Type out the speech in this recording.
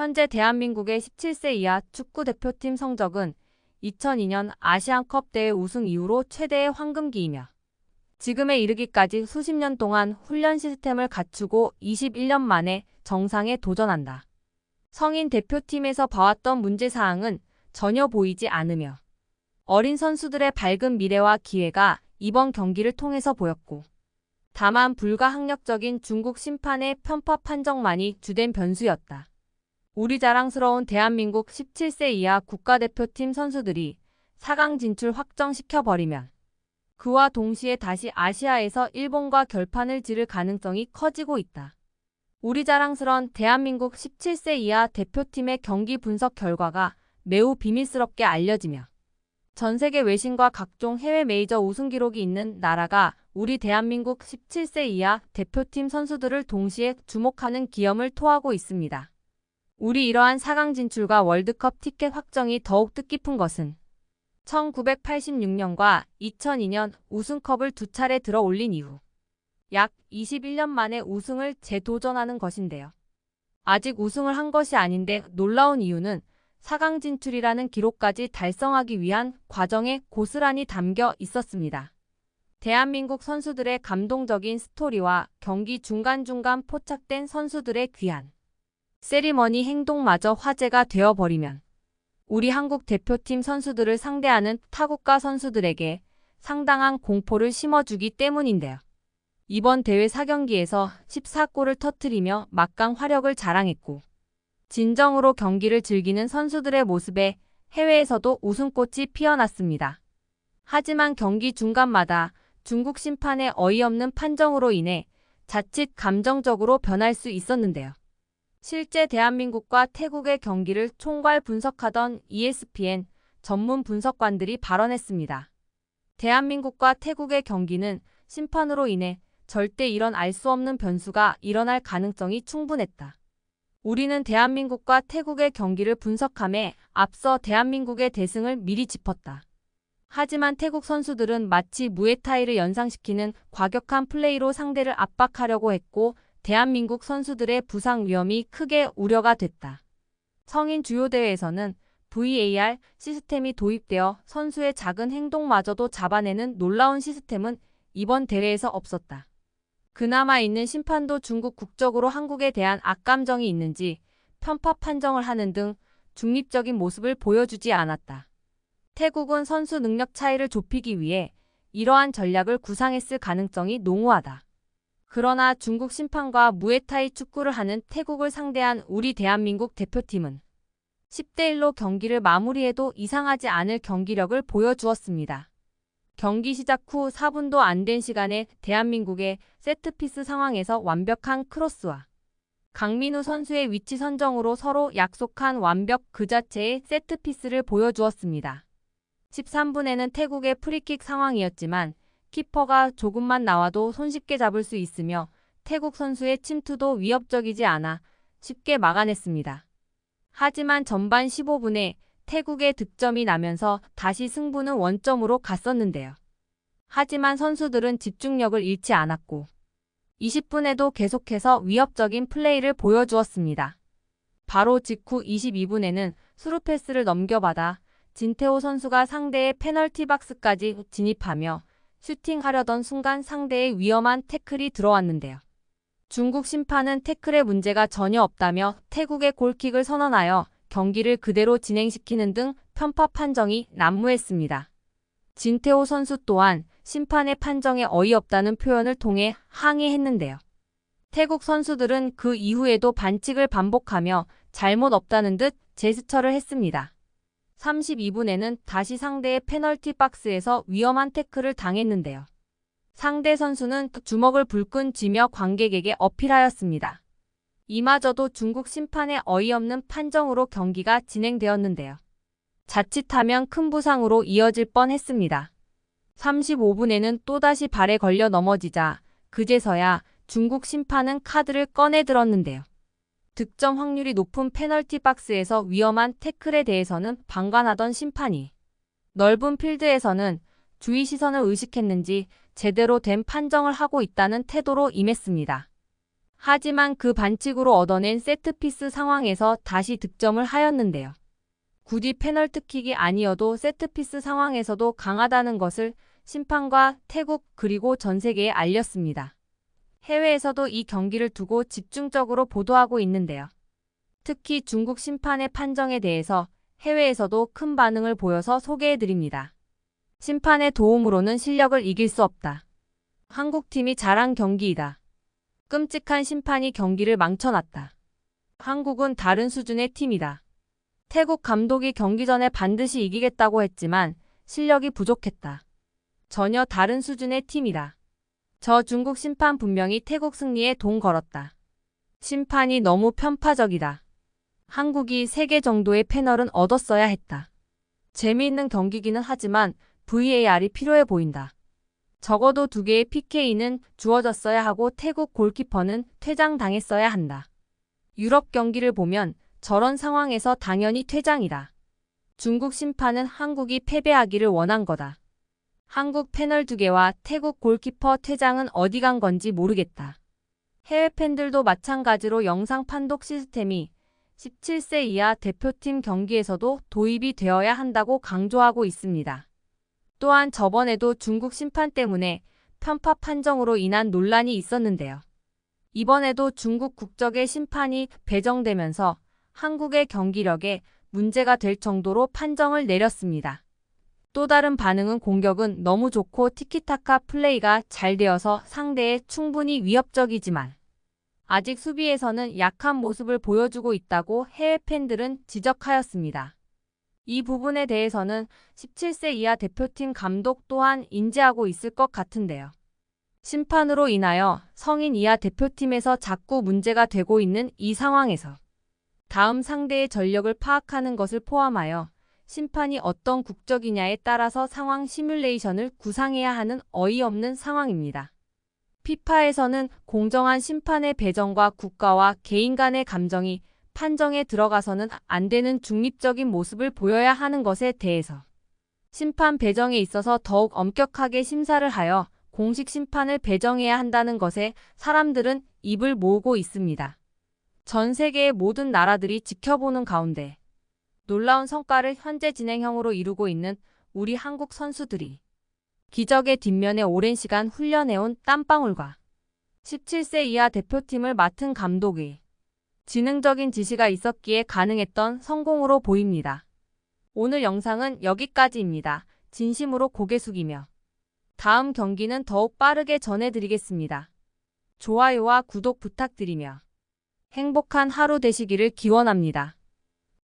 현재 대한민국의 17세 이하 축구 대표팀 성적은 2002년 아시안컵 대회 우승 이후로 최대의 황금기이며 지금에 이르기까지 수십 년 동안 훈련 시스템을 갖추고 21년 만에 정상에 도전한다. 성인 대표팀에서 봐왔던 문제사항은 전혀 보이지 않으며 어린 선수들의 밝은 미래와 기회가 이번 경기를 통해서 보였고 다만 불가항력적인 중국 심판의 편파 판정만이 주된 변수였다. 우리 자랑스러운 대한민국 17세 이하 국가대표팀 선수들이 4강 진출 확정시켜버리면 그와 동시에 다시 아시아에서 일본과 결판을 지를 가능성이 커지고 있다. 우리 자랑스런 대한민국 17세 이하 대표팀의 경기 분석 결과가 매우 비밀스럽게 알려지며 전 세계 외신과 각종 해외 메이저 우승 기록이 있는 나라가 우리 대한민국 17세 이하 대표팀 선수들을 동시에 주목하는 기염을 토하고 있습니다. 우리 이러한 4강 진출과 월드컵 티켓 확정이 더욱 뜻깊은 것은 1986년과 2002년 우승컵을 두 차례 들어 올린 이후 약 21년 만에 우승을 재도전하는 것인데요. 아직 우승을 한 것이 아닌데 놀라운 이유는 4강 진출이라는 기록까지 달성하기 위한 과정에 고스란히 담겨 있었습니다. 대한민국 선수들의 감동적인 스토리와 경기 중간중간 포착된 선수들의 귀한 세리머니 행동마저 화제가 되어버리면 우리 한국 대표팀 선수들을 상대하는 타국가 선수들에게 상당한 공포를 심어주기 때문인데요. 이번 대회 4경기에서 14골을 터뜨리며 막강 화력을 자랑했고 진정으로 경기를 즐기는 선수들의 모습에 해외에서도 웃음꽃이 피어났습니다. 하지만 경기 중간마다 중국 심판의 어이없는 판정으로 인해 자칫 감정적으로 변할 수 있었는데요. 실제 대한민국과 태국의 경기를 총괄 분석하던 ESPN 전문 분석관들이 발언했습니다. 대한민국과 태국의 경기는 심판으로 인해 절대 이런 알 수 없는 변수가 일어날 가능성이 충분했다. 우리는 대한민국과 태국의 경기를 분석함에 앞서 대한민국의 대승을 미리 짚었다. 하지만 태국 선수들은 마치 무에타이를 연상시키는 과격한 플레이로 상대를 압박하려고 했고 대한민국 선수들의 부상 위험이 크게 우려가 됐다. 성인 주요 대회에서는 VAR 시스템이 도입되어 선수의 작은 행동마저도 잡아내는 놀라운 시스템은 이번 대회에서 없었다. 그나마 있는 심판도 중국 국적으로 한국에 대한 악감정이 있는지 편파 판정을 하는 등 중립적인 모습을 보여주지 않았다. 태국은 선수 능력 차이를 좁히기 위해 이러한 전략을 구상했을 가능성이 농후하다. 그러나 중국 심판과 무에타이 축구를 하는 태국을 상대한 우리 대한민국 대표팀은 10대1로 경기를 마무리해도 이상하지 않을 경기력을 보여주었습니다. 경기 시작 후 4분도 안 된 시간에 대한민국의 세트피스 상황에서 완벽한 크로스와 강민우 선수의 위치 선정으로 서로 약속한 완벽 그 자체의 세트피스를 보여주었습니다. 13분에는 태국의 프리킥 상황이었지만 키퍼가 조금만 나와도 손쉽게 잡을 수 있으며 태국 선수의 침투도 위협적이지 않아 쉽게 막아냈습니다. 하지만 전반 15분에 태국의 득점이 나면서 다시 승부는 원점으로 갔었는데요. 하지만 선수들은 집중력을 잃지 않았고 20분에도 계속해서 위협적인 플레이를 보여주었습니다. 바로 직후 22분에는 수루 패스를 넘겨받아 진태호 선수가 상대의 페널티 박스까지 진입하며 슈팅하려던 순간 상대의 위험한 태클이 들어왔는데요. 중국 심판은 태클의 문제가 전혀 없다며 태국의 골킥을 선언하여 경기를 그대로 진행시키는 등 편파 판정이 난무했습니다. 진태호 선수 또한 심판의 판정에 어이없다는 표현을 통해 항의했는데요. 태국 선수들은 그 이후에도 반칙을 반복하며 잘못 없다는 듯 제스처를 했습니다. 32분에는 다시 상대의 페널티 박스에서 위험한 태클을 당했는데요. 상대 선수는 주먹을 불끈 쥐며 관객에게 어필하였습니다. 이마저도 중국 심판의 어이없는 판정으로 경기가 진행되었는데요. 자칫하면 큰 부상으로 이어질 뻔 했습니다. 35분에는 또다시 발에 걸려 넘어지자 그제서야 중국 심판은 카드를 꺼내 들었는데요. 득점 확률이 높은 페널티 박스에서 위험한 태클에 대해서는 방관하던 심판이 넓은 필드에서는 주의 시선을 의식했는지 제대로 된 판정을 하고 있다는 태도로 임했습니다. 하지만 그 반칙으로 얻어낸 세트피스 상황에서 다시 득점을 하였는데요. 굳이 페널트킥이 아니어도 세트피스 상황에서도 강하다는 것을 심판과 태국 그리고 전 세계에 알렸습니다. 해외에서도 이 경기를 두고 집중적으로 보도하고 있는데요. 특히 중국 심판의 판정에 대해서 해외에서도 큰 반응을 보여서 소개해드립니다. 심판의 도움으로는 실력을 이길 수 없다. 한국팀이 잘한 경기이다. 끔찍한 심판이 경기를 망쳐놨다. 한국은 다른 수준의 팀이다. 태국 감독이 경기 전에 반드시 이기겠다고 했지만 실력이 부족했다. 전혀 다른 수준의 팀이다. 저 중국 심판 분명히 태국 승리에 돈 걸었다. 심판이 너무 편파적이다. 한국이 3개 정도의 패널은 얻었어야 했다. 재미있는 경기기는 하지만 VAR이 필요해 보인다. 적어도 두 개의 PK는 주어졌어야 하고 태국 골키퍼는 퇴장당했어야 한다. 유럽 경기를 보면 저런 상황에서 당연히 퇴장이다. 중국 심판은 한국이 패배하기를 원한 거다. 한국 패널 두 개와 태국 골키퍼 퇴장은 어디 간 건지 모르겠다. 해외 팬들도 마찬가지로 영상 판독 시스템이 17세 이하 대표팀 경기에서도 도입이 되어야 한다고 강조하고 있습니다. 또한 저번에도 중국 심판 때문에 편파 판정으로 인한 논란이 있었는데요. 이번에도 중국 국적의 심판이 배정되면서 한국의 경기력에 문제가 될 정도로 판정을 내렸습니다. 또 다른 반응은 공격은 너무 좋고 티키타카 플레이가 잘 되어서 상대에 충분히 위협적이지만 아직 수비에서는 약한 모습을 보여주고 있다고 해외 팬들은 지적하였습니다. 이 부분에 대해서는 17세 이하 대표팀 감독 또한 인지하고 있을 것 같은데요. 심판으로 인하여 성인 이하 대표팀에서 자꾸 문제가 되고 있는 이 상황에서 다음 상대의 전력을 파악하는 것을 포함하여 심판이 어떤 국적이냐에 따라서 상황 시뮬레이션을 구상해야 하는 어이없는 상황입니다. 피파에서는 공정한 심판의 배정과 국가와 개인 간의 감정이 판정에 들어가서는 안 되는 중립적인 모습을 보여야 하는 것에 대해서 심판 배정에 있어서 더욱 엄격하게 심사를 하여 공식 심판을 배정해야 한다는 것에 사람들은 입을 모으고 있습니다. 전 세계의 모든 나라들이 지켜보는 가운데 놀라운 성과를 현재 진행형으로 이루고 있는 우리 한국 선수들이 기적의 뒷면에 오랜 시간 훈련해온 땀방울과 17세 이하 대표팀을 맡은 감독의 지능적인 지시가 있었기에 가능했던 성공으로 보입니다. 오늘 영상은 여기까지입니다. 진심으로 고개 숙이며 다음 경기는 더욱 빠르게 전해드리겠습니다. 좋아요와 구독 부탁드리며 행복한 하루 되시기를 기원합니다.